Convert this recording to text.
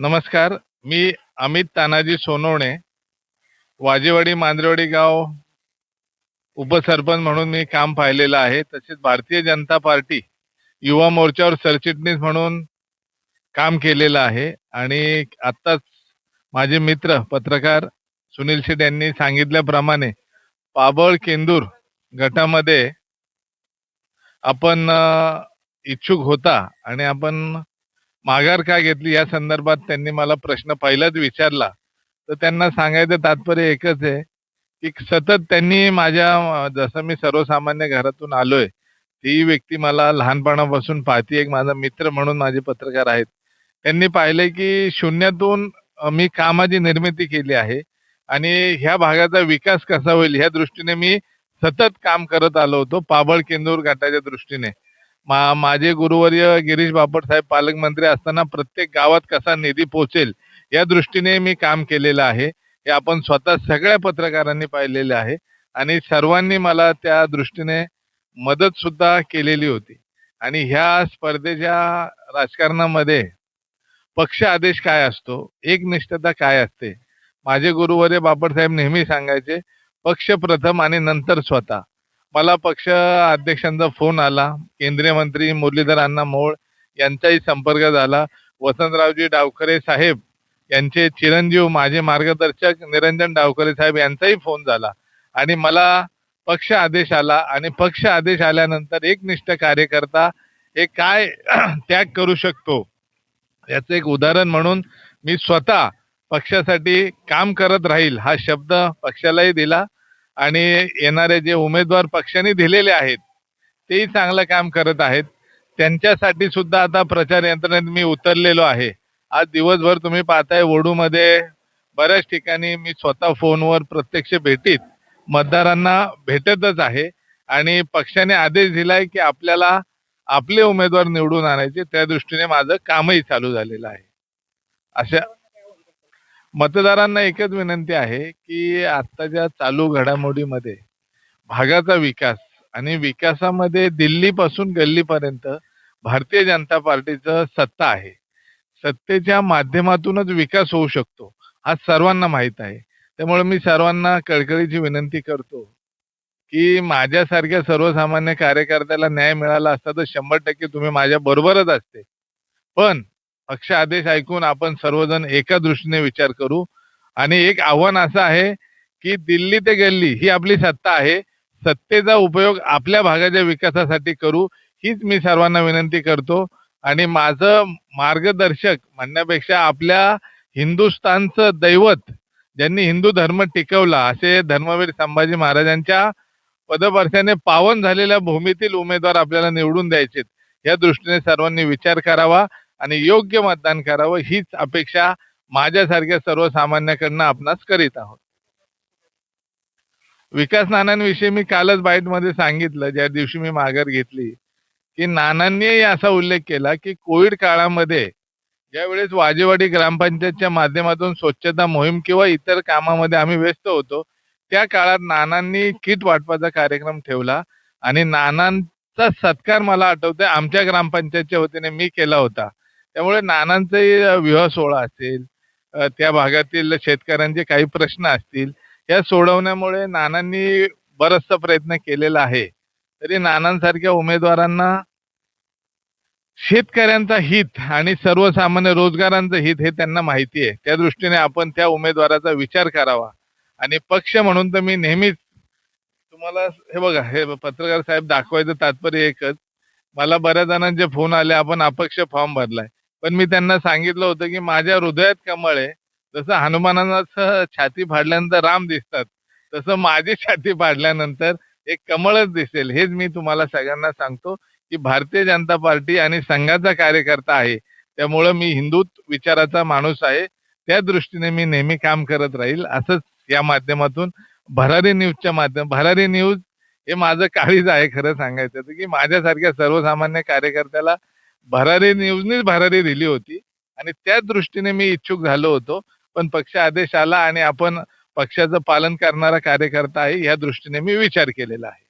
नमस्कार मी अमित तानाजी सोनवणे वाजेवाडी मांजरेवाडी गाव उपसरपंच म्हणून मी काम पाहिलेलं आहे. तसेच भारतीय जनता पार्टी युवा मोर्चावर सरचिटणीस म्हणून काम केलेलं आहे. आणि आत्ताच माझे मित्र पत्रकार सुनील शेठ यांनी सांगितल्याप्रमाणे पाबळ केंदूर गटामध्ये आपण इच्छुक होता आणि आपण माघार का घेतली? या संदर्भात त्यांनी मला प्रश्न पहिलाच विचारला. तर त्यांना सांगायचं तात्पर्य एकच आहे की सतत त्यांनी माझ्या जसं मी सर्वसामान्य घरातून आलोय ती व्यक्ती मला लहानपणापासून पाहती एक माझा मित्र म्हणून माझे पत्रकार आहेत. त्यांनी पाहिले की शून्यातून मी कामाची निर्मिती केली आहे आणि ह्या भागाचा विकास कसा होईल ह्या दृष्टीने मी सतत काम करत आलो होतो पाबळ केंदूर गटाच्या दृष्टीने. मा माझे गुरुवर्य गिरीश बापट साहेब पालकमंत्री असताना प्रत्येक गावात कसा निधी पोहोचेल या दृष्टीने मी काम केलेलं आहे. हे आपण स्वतः सगळ्या पत्रकारांनी पाहिलेले आहे आणि सर्वांनी मला त्या दृष्टीने मदत सुद्धा केलेली होती. आणि ह्या स्पर्धेच्या राजकारणामध्ये पक्ष आदेश काय असतो? एकनिष्ठता काय असते? माझे गुरुवर्य बापट साहेब नेहमी सांगायचे पक्ष प्रथम आणि नंतर स्वतः. मला पक्ष अध्यक्षांचा फोन आला. केंद्रीय मंत्री मुरलीधर अण्णा मोहोळ यांचाही संपर्क झाला. वसंतरावजी डावखरे साहेब यांचे चिरंजीव माझे मार्गदर्शक निरंजन डावखरे साहेब यांचाही फोन झाला. आणि मला पक्ष आदेश आला आणि पक्ष आदेश आल्यानंतर एकनिष्ठ कार्यकर्ता हे काय त्याग करू शकतो? याचं एक उदाहरण म्हणून मी स्वतः पक्षासाठी काम करत राहील हा शब्द पक्षालाही दिला. आणि येणारे जे उमेदवार पक्षाने दिलेले आहेत तेही चांगलं काम करत आहेत. त्यांच्यासाठी सुद्धा आता प्रचार यंत्रणेत मी उतरलेलो आहे. आज दिवसभर तुम्ही पाहताय वडूमध्ये बऱ्याच ठिकाणी मी स्वतः फोनवर प्रत्यक्ष भेटीत मतदारांना भेटतच आहे. आणि पक्षाने आदेश दिलाय की आपल्याला आपले उमेदवार निवडून आणायचे. त्या दृष्टीने माझं कामही चालू झालेलं आहे. अशा मतदारांना एकच विनंती आहे की आत्ताच्या चालू घडामोडीमध्ये भागाचा विकास आणि विकासामध्ये दिल्लीपासून गल्लीपर्यंत भारतीय जनता पार्टीचं सत्ता आहे. सत्तेच्या माध्यमातूनच विकास होऊ शकतो हा सर्वांना माहीत आहे. त्यामुळे मी सर्वांना कळकळीची विनंती करतो की माझ्यासारख्या सर्वसामान्य कार्यकर्त्याला न्याय मिळाला असता तर शंभर टक्के तुम्ही माझ्या बरोबरच असते. पण पक्ष आदेश ऐकून आपण सर्वजण एका दृष्टीने विचार करू. आणि एक आव्हान असं आहे की दिल्ली ते गल्ली ही आपली सत्ता आहे. सत्तेचा उपयोग आपल्या भागाच्या विकासासाठी करू हीच मी सर्वांना विनंती करतो. आणि माझं मार्गदर्शक म्हणण्यापेक्षा आपल्या हिंदुस्थानचं दैवत ज्यांनी हिंदू धर्म टिकवला असे धर्मवीर संभाजी महाराजांच्या पदपर्शाने पावन झालेल्या भूमीतील उमेदवार आपल्याला निवडून द्यायचेत. या दृष्टीने सर्वांनी विचार करावा. आणि योग्य मतदान करावं हीच अपेक्षा माझ्यासारख्या सर्वसामान्याकडनं आपणास करीत आहोत. विकास नानांविषयी मी कालच बाईटमध्ये सांगितलं ज्या दिवशी मी माघार घेतली की नानांनी असा उल्लेख केला की कोविड काळामध्ये ज्यावेळेस वाजेवाडी ग्रामपंचायतच्या माध्यमातून स्वच्छता मोहीम किंवा इतर कामामध्ये आम्ही व्यस्त होतो त्या काळात नानांनी किट वाटपाचा कार्यक्रम ठेवला आणि नानांचा सत्कार मला आठवतोय आमच्या ग्रामपंचायतच्या वतीने मी केला होता. त्यामुळे नानांचाही विवाह सोहळा असेल त्या भागातील शेतकऱ्यांचे काही प्रश्न असतील या सोडवण्यामुळे नानांनी बराचसा प्रयत्न केलेला आहे. तरी नानांसारख्या उमेदवारांना शेतकऱ्यांचा हित आणि सर्वसामान्य रोजगारांचं हित हे त्यांना माहिती आहे. त्या दृष्टीने आपण त्या उमेदवाराचा विचार करावा. आणि पक्ष म्हणून तर मी नेहमीच तुम्हाला हे बघा हे पत्रकार साहेब दाखवायचं तात्पर्य एकच. मला बऱ्याच जणांचे फोन आले आपण अपक्ष फॉर्म भरलाय. पण मी त्यांना सांगितलं होतं की माझ्या हृदयात कमळ आहे. जसं हनुमानाचं छाती फाडल्यानंतर राम दिसतात तसं माझी छाती फाडल्यानंतर एक कमळच दिसेल. हेच मी तुम्हाला सगळ्यांना सांगतो की भारतीय जनता पार्टी आणि संघाचा कार्यकर्ता आहे. त्यामुळं मी हिंदुत्व विचाराचा माणूस आहे. त्या दृष्टीने मी नेहमी काम करत राहील. असंच या माध्यमातून भरारी न्यूजच्या माध्यम भरारी न्यूज हे माझं काळीज आहे खरं सांगायचं की माझ्यासारख्या सर्वसामान्य कार्यकर्त्याला भरारी न्यूजनीच भरारी दिली होती. आणि त्या दृष्टीने मी इच्छुक झालो होतो. पण पक्ष आदेश आला आणि आपण पक्षाचं पालन करणारा कार्यकर्ता आहे या दृष्टीने मी विचार केलेला आहे.